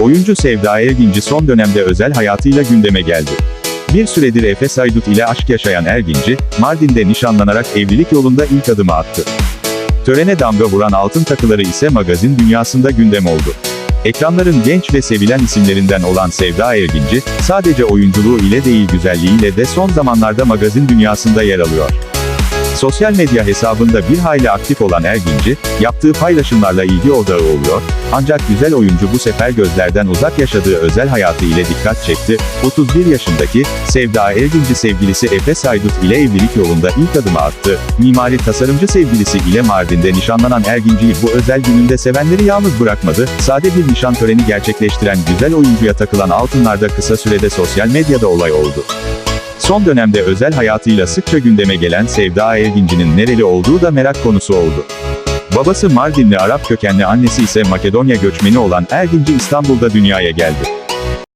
Oyuncu Sevda Erginci son dönemde özel hayatıyla gündeme geldi. Bir süredir Efes Aydut ile aşk yaşayan Erginci, Mardin'de nişanlanarak evlilik yolunda ilk adımı attı. Törene damga vuran altın takıları ise magazin dünyasında gündem oldu. Ekranların genç ve sevilen isimlerinden olan Sevda Erginci, sadece oyunculuğu ile değil güzelliğiyle de son zamanlarda magazin dünyasında yer alıyor. Sosyal medya hesabında bir hayli aktif olan Erginci, yaptığı paylaşımlarla ilgi odağı oluyor, ancak güzel oyuncu bu sefer gözlerden uzak yaşadığı özel hayatı ile dikkat çekti. 31 yaşındaki, Sevda Erginci sevgilisi Efes Aydut ile evlilik yolunda ilk adımı attı. Mimari tasarımcı sevgilisi ile Mardin'de nişanlanan Erginci'yi bu özel gününde sevenleri yalnız bırakmadı, sade bir nişan töreni gerçekleştiren güzel oyuncuya takılan altınlar da kısa sürede sosyal medyada olay oldu. Son dönemde özel hayatıyla sıkça gündeme gelen Sevda Erginci'nin nereli olduğu da merak konusu oldu. Babası Mardinli Arap kökenli annesi ise Makedonya göçmeni olan Erginci İstanbul'da dünyaya geldi.